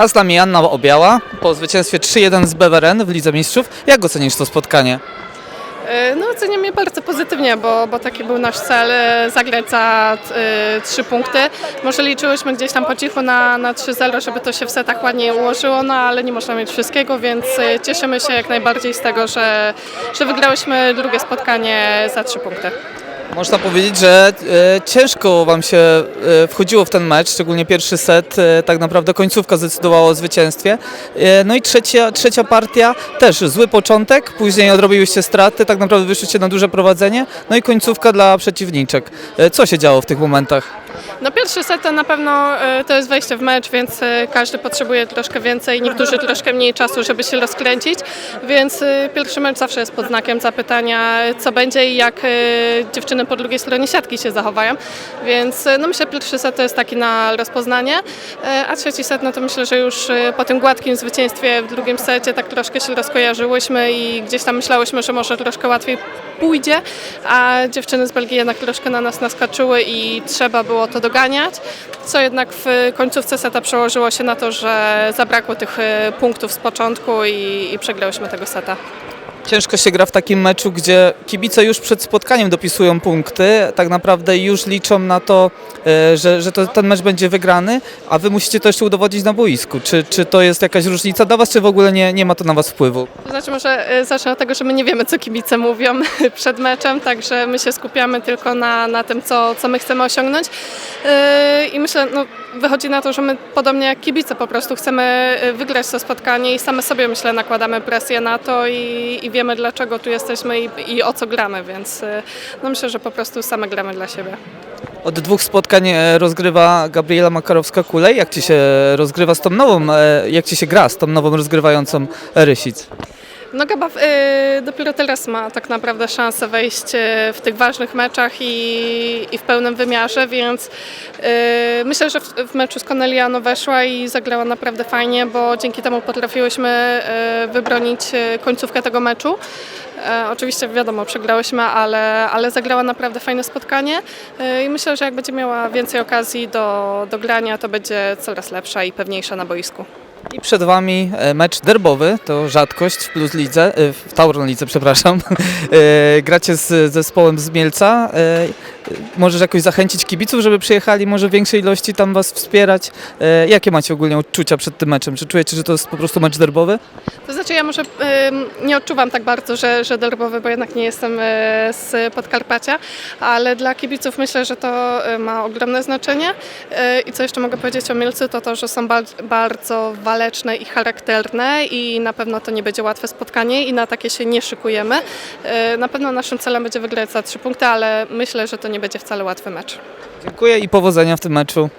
A z nami Anna Obiała po zwycięstwie 3-1 z Beveren w Lidze Mistrzów. Jak ocenisz to spotkanie? E, No oceniam je bardzo pozytywnie, bo, bo taki był nasz cel, e, zagrać za e, trzy punkty. Może liczyłyśmy gdzieś tam po cichu na, na 3-0, żeby to się w setach ładniej ułożyło, no ale nie można mieć wszystkiego, więc cieszymy się jak najbardziej z tego, że, że wygrałyśmy drugie spotkanie za trzy punkty. Można powiedzieć, że e, ciężko Wam się e, wchodziło w ten mecz, szczególnie pierwszy set, e, tak naprawdę końcówka zdecydowała o zwycięstwie. No i trzecia, trzecia partia też zły początek, później odrobiłyście straty, tak naprawdę wyszliście na duże prowadzenie, no i końcówka dla przeciwniczek. Co się działo w tych momentach? No pierwszy set to na pewno e, to jest wejście w mecz, więc e, każdy potrzebuje troszkę więcej, niektórzy troszkę mniej czasu, żeby się rozkręcić, więc e, pierwszy mecz zawsze jest pod znakiem zapytania, co będzie i jak dziewczyny po drugiej stronie siatki się zachowają, więc no myślę, pierwszy set to jest taki na rozpoznanie, a trzeci set no to myślę, że już po tym gładkim zwycięstwie w drugim secie tak troszkę się rozkojarzyłyśmy i gdzieś tam myślałyśmy, że może troszkę łatwiej pójdzie, a dziewczyny z Belgii jednak troszkę na nas naskoczyły i trzeba było to doganiać, co jednak w końcówce seta przełożyło się na to, że zabrakło tych e, punktów z początku i, i przegrałyśmy tego seta. Ciężko się gra w takim meczu, gdzie kibice już przed spotkaniem dopisują punkty, tak naprawdę już liczą na to, e, że, że to, ten mecz będzie wygrany, a wy musicie to jeszcze udowodnić na boisku. Czy, czy to jest jakaś różnica dla was, czy w ogóle nie, nie ma to na was wpływu? Znaczy może e, zacznę od tego, że my nie wiemy, co kibice mówią przed meczem, także my się skupiamy tylko na, na tym, co, co my chcemy osiągnąć. Yy, I myślę, no, wychodzi na to, że my podobnie jak kibice po prostu chcemy e, wygrać to spotkanie i same sobie myślę nakładamy presję na to i, i wiemy dlaczego tu jesteśmy i, i o co gramy, więc e, no myślę, że po prostu same gramy dla siebie. Od dwóch spotkań e, rozgrywa Gabriela Makarowska-Kulej. Jak ci się rozgrywa z tą nową, e, jak ci się gra z tą nową rozgrywającą Rysic? No Gaba y, dopiero teraz ma tak naprawdę szansę wejść y, w tych ważnych meczach i, i w pełnym wymiarze, więc y, myślę, że w, w meczu z Corneliano weszła i zagrała naprawdę fajnie, bo dzięki temu potrafiłyśmy y, wybronić y, końcówkę tego meczu. E, oczywiście wiadomo, przegrałyśmy, ale, ale zagrała naprawdę fajne spotkanie e, i myślę, że jak będzie miała więcej okazji do, do grania, to będzie coraz lepsza i pewniejsza na boisku. I przed wami e, mecz derbowy, to rzadkość w Plus Lidze, e, w Tauron Lidze, przepraszam. E, Gracie z zespołem z Mielca. Możesz jakoś zachęcić kibiców, żeby przyjechali może w większej ilości tam was wspierać. Jakie macie ogólnie odczucia przed tym meczem? Czy czujecie, że to jest po prostu mecz derbowy? To znaczy ja może nie odczuwam tak bardzo, że, że derbowy, bo jednak nie jestem z Podkarpacia, ale dla kibiców myślę, że to ma ogromne znaczenie. I co jeszcze mogę powiedzieć o Mielcu, to to, że są ba- bardzo waleczne i charakterne i na pewno to nie będzie łatwe spotkanie i na takie się nie szykujemy. E, Na pewno naszym celem będzie wygrać za trzy punkty, ale myślę, że to nie będzie wcale łatwy mecz. Dziękuję i powodzenia w tym meczu.